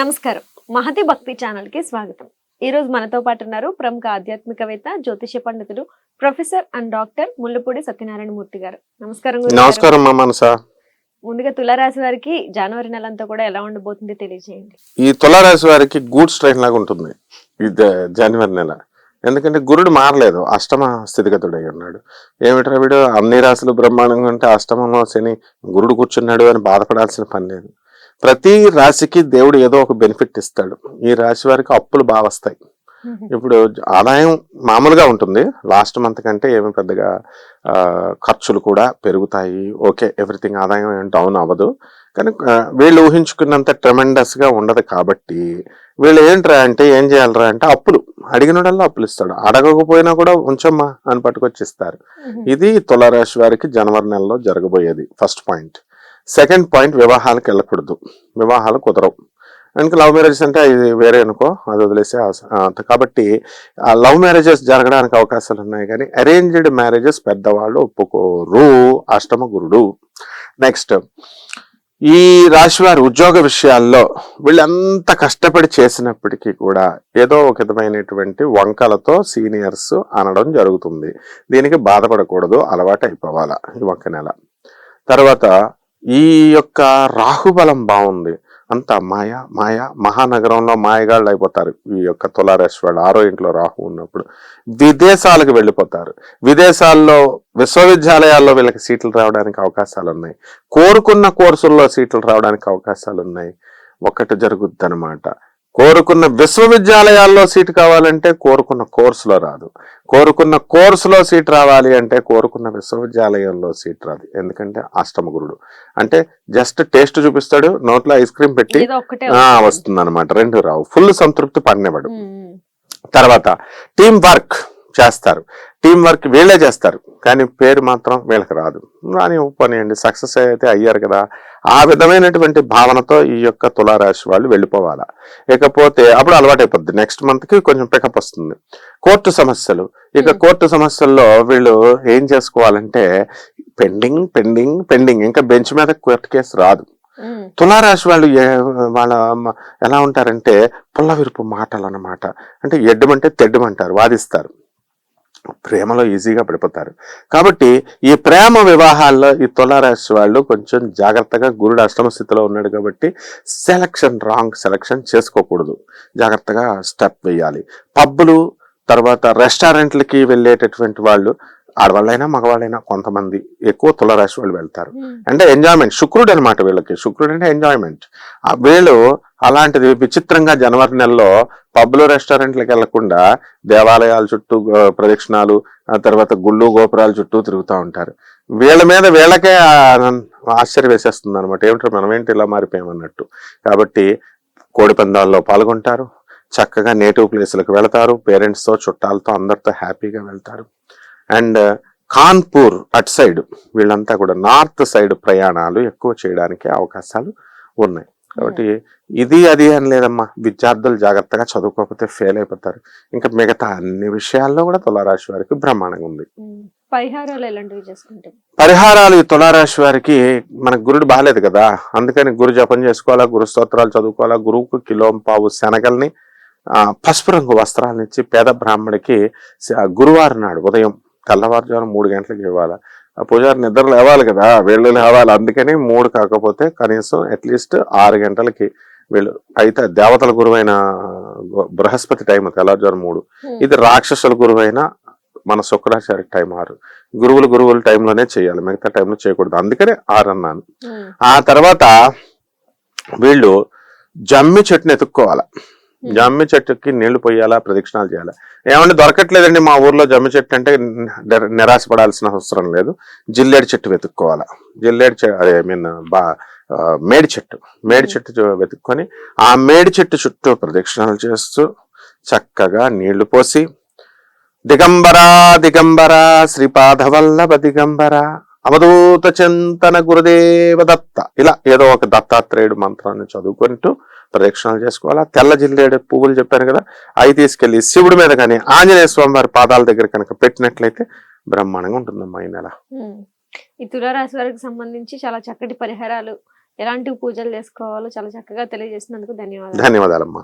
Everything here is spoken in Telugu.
నమస్కారం. మహతి భక్తి ఛానల్కి స్వాగతం. ఈ రోజు మనతో పాటు ఉన్నారు ప్రముఖ ఆధ్యాత్మికవేత్త జ్యోతిష పండితుడు professor and doctor Mullapudi Satyanarayana Murthy garu. నమస్కారం. నమస్కారం ముందుగా తులారాశి వారికి జనవరి నెల అంతా కూడా ఎలా ఉండబోతుంది తెలియజేయండి. ఈ తులారాశి వారికి గూడ్స్ ట్రైన్ లాగా ఉంటుంది ఈ జనవరి నెల. ఎందుకంటే గురుడు మారలేదు. అష్టమ స్థితిగతుడై ఉన్నాడు ఏమిట్రా వీడు? అన్ని రాశులు బ్రహ్మాండంగా ఉంటే అష్టమంలో శని గురుడు కూర్చున్నాడు అని బాధపడాల్సిన పని లేదు. ప్రతి రాశికి దేవుడు ఏదో ఒక బెనిఫిట్ ఇస్తాడు. ఈ రాశి వారికి అప్పులు బాగా వస్తాయి. ఇప్పుడు ఆదాయం మామూలుగా ఉంటుంది. లాస్ట్ మంత్ కంటే ఏమి పెద్దగా ఖర్చులు కూడా పెరుగుతాయి. ఓకే ఎవ్రీథింగ్ ఆదాయం ఏం డౌన్ అవ్వదు. కానీ వీళ్ళు ఊహించుకున్నంత ట్రెమెండస్గా ఉండదు కాబట్టి వీళ్ళు ఏంట్రా అంటే ఏం చేయాలరా అంటే అప్పులు. అడిగినడల్లా అప్పులు ఇస్తాడు. అడగకపోయినా కూడా ఉంచమ్మా అని పట్టుకొచ్చి ఇస్తారు. ఇది తులారాశి వారికి జనవరి నెలలో జరగబోయేది. ఫస్ట్ పాయింట్ సెకండ్ పాయింట్ వివాహాలకు వెళ్ళకూడదు. వివాహాలు కుదరవు. ఇంకా లవ్ మ్యారేజెస్ అంటే ఇది వేరే అనుకో అది వదిలేసే కాబట్టి ఆ లవ్ మ్యారేజెస్ జరగడానికి అవకాశాలు ఉన్నాయి కానీ అరేంజ్డ్ మ్యారేజెస్ పెద్దవాళ్ళు ఒప్పుకోరు. అష్టమ గురుడు. నెక్స్ట్ ఈ రాశివారి ఉద్యోగ విషయాల్లో వీళ్ళంత కష్టపడి చేసినప్పటికీ కూడా ఏదో ఒక విధమైనటువంటి వంకలతో సీనియర్స్ అనడం జరుగుతుంది. దీనికి బాధపడకూడదు అలవాటు అయిపోవాలా ఈ వంక నెల. తర్వాత ఈ యొక్క రాహుబలం బాగుంది. అంతా మాయ మాయ మహానగరంలో మాయగాళ్ళు అయిపోతారు. ఈ యొక్క తులారాశి వాళ్ళు ఆరో ఇంట్లో రాహు ఉన్నప్పుడు. విదేశాలకు వెళ్ళిపోతారు. విదేశాల్లో విశ్వవిద్యాలయాల్లో వీళ్ళకి సీట్లు రావడానికి అవకాశాలు ఉన్నాయి కోరుకున్న కోర్సుల్లో సీట్లు రావడానికి అవకాశాలు ఉన్నాయి ఒకటి జరుగుద్ది అనమాట కోరుకున్న విశ్వవిద్యాలయాల్లో సీటు కావాలంటే కోరుకున్న కోర్సులో రాదు. కోరుకున్న కోర్సులో సీట్ రావాలి అంటే కోరుకున్న విశ్వవిద్యాలయంలో సీట్ రాదు. ఎందుకంటే అష్టమ గురుడు. అంటే జస్ట్ టేస్ట్ చూపిస్తాడు నోట్లో ఐస్ క్రీమ్ పెట్టి వస్తుంది. అనమాట రెండు రావు. ఫుల్ సంతృప్తి పడినవాడు తర్వాత టీం వర్క్. చేస్తారు. టీం వర్క్ వీళ్ళే చేస్తారు. కానీ పేరు మాత్రం వీళ్ళకి రాదు. రాని పనియండి సక్సెస్ అయితే అయ్యారు కదా. ఆ విధమైనటువంటి భావనతో ఈ యొక్క తులారాశి వాళ్ళు వెళ్ళిపోవాలా. ఇకపోతే అప్పుడు అలవాటు అయిపోద్ది నెక్స్ట్ మంత్కి కొంచెం పికప్ వస్తుంది. కోర్టు సమస్యలు. ఇక Hmm. కోర్టు సమస్యల్లో వీళ్ళు ఏం చేసుకోవాలంటే పెండింగ్ పెండింగ్ పెండింగ్ ఇంకా బెంచ్ మీద కోర్టు కేసు రాదు. ఉమ్, తులారాశి వాళ్ళు వాళ్ళ ఎలా ఉంటారంటే పుల్ల విరుపు మాటలు అన్నమాట అంటే ఎడ్డమంటే తెడ్డమంటారు వాదిస్తారు. ప్రేమలో ఈజీగా పడిపోతారు. కాబట్టి ఈ ప్రేమ వివాహాల్లో ఈ తులారాశి వాళ్ళు కొంచెం జాగ్రత్తగా గురుడు అష్టమ స్థితిలో ఉన్నాడు కాబట్టి సెలక్షన్ రాంగ్ సెలక్షన్ చేసుకోకూడదు. జాగ్రత్తగా స్టెప్ వేయాలి. పబ్బులు తర్వాత రెస్టారెంట్లకి వెళ్ళేటటువంటి వాళ్ళు ఆడవాళ్ళైనా మగవాళ్ళైనా కొంతమంది ఎక్కువ తులారాశి వాళ్ళు వెళ్తారు. అంటే ఎంజాయ్మెంట్ శుక్రుడు అనమాట వీళ్ళకి. శుక్రుడు అంటే ఎంజాయ్మెంట్. వీళ్ళు అలాంటిది విచిత్రంగా జనవరి నెలలో పబ్లు రెస్టారెంట్లకు వెళ్ళకుండా దేవాలయాల చుట్టూ ప్రదక్షిణాలు ఆ తర్వాత గుళ్ళు గోపురాల చుట్టూ తిరుగుతూ ఉంటారు. వీళ్ళ మీద వీళ్ళకే ఆశ్చర్య వేసేస్తుంది అనమాట ఏమిటో మనం ఏంటి ఇలా మారిపోయామన్నట్టు? కాబట్టి కోడి పందాల్లో పాల్గొంటారు. చక్కగా నేటివ్ ప్లేసులకు వెళతారు. పేరెంట్స్తో చుట్టాలతో అందరితో హ్యాపీగా వెళ్తారు. అండ్ కాన్పూర్ అటు సైడ్ వీళ్ళంతా కూడా నార్త్ సైడ్ ప్రయాణాలు ఎక్కువ చేయడానికి అవకాశాలు ఉన్నాయి. కాబట్టి ఇది అది అని లేదమ్మా. విద్యార్థులు జాగ్రత్తగా చదువుకోకపోతే ఫెయిల్ అయిపోతారు. ఇంకా మిగతా అన్ని విషయాల్లో కూడా తులారాశి వారికి బ్రహ్మాండంగా ఉంది. పరిహారాలు ఈ తులారాశి వారికి మన గురుడు బాగాలేదు కదా. అందుకని గురు జపం చేసుకోవాలా గురు స్తోత్రాలు చదువుకోవాలా గురువుకు కిలోం పావు శనగల్ని ఆ, పసుపు రంగు వస్త్రాలను ఇచ్చి పేద బ్రాహ్మడికి గురువారం నాడు ఉదయం తెల్లవారుజాము మూడు గంటలకు ఇవ్వాలి? ఆ పూజారి నిద్ర లేవాలి కదా వీళ్ళు లేవాలి. అందుకని మూడు కాకపోతే కనీసం అట్లీస్ట్ ఆరు గంటలకి వీళ్ళు. అయితే దేవతల గురువైన బృహస్పతి టైం తెల్లవారుజాము మూడు. ఇది రాక్షసుల గురువైన మన శుక్రాచార్య టైం ఆరు. గురువులు గురువుల టైంలోనే చేయాలి. మిగతా టైంలో చేయకూడదు. అందుకనే ఆరు అన్నాను. ఆ తర్వాత వీళ్ళు జమ్మి చెట్టుని ఎత్తుక్కోవాలా. జమ్మి చెట్టుకి నీళ్ళు పోయాలా ప్రదక్షిణాలు చేయాలా. ఏమంటే దొరకట్లేదండి మా ఊర్లో జమ్మి చెట్టు అంటే నిర- నిరాశపడాల్సిన అవసరం లేదు. జిల్లేడు చెట్టు వెతుక్కోవాలా. జిల్లేడు చెట్టు ఐ మీన్ బా మేడి చెట్టు. మేడి చెట్టు చు- వెతుక్కొని ఆ మేడి చెట్టు చుట్టూ ప్రదక్షిణాలు చేస్తూ చక్కగా నీళ్ళు పోసి దిగంబరా దిగంబరా శ్రీపాదవల్లభ దిగంబర అవధూత చింతన గురుదేవ దత్త. ఇలా ఏదో ఒక దత్తాత్రేయుడు మంత్రాన్ని చదువుకుంటూ ప్రదక్షిణాలు చేసుకోవాలా? తెల్ల జిల్లేడు పువ్వులు చెప్పాను కదా అవి తీసుకెళ్ళి శివుడి మీద కానీ ఆంజనేయ స్వామి వారి పాదాల దగ్గర కనుక పెట్టినట్లయితే బ్రహ్మాండంగా ఉంటుందమ్మా ఈ నెల. ఈ తులారాశి వారికి సంబంధించి చాలా చక్కటి పరిహారాలు ఎలాంటి పూజలు చేసుకోవాలో చాలా చక్కగా తెలియజేసినందుకు ధన్యవాదాలు. ధన్యవాదాలమ్మా.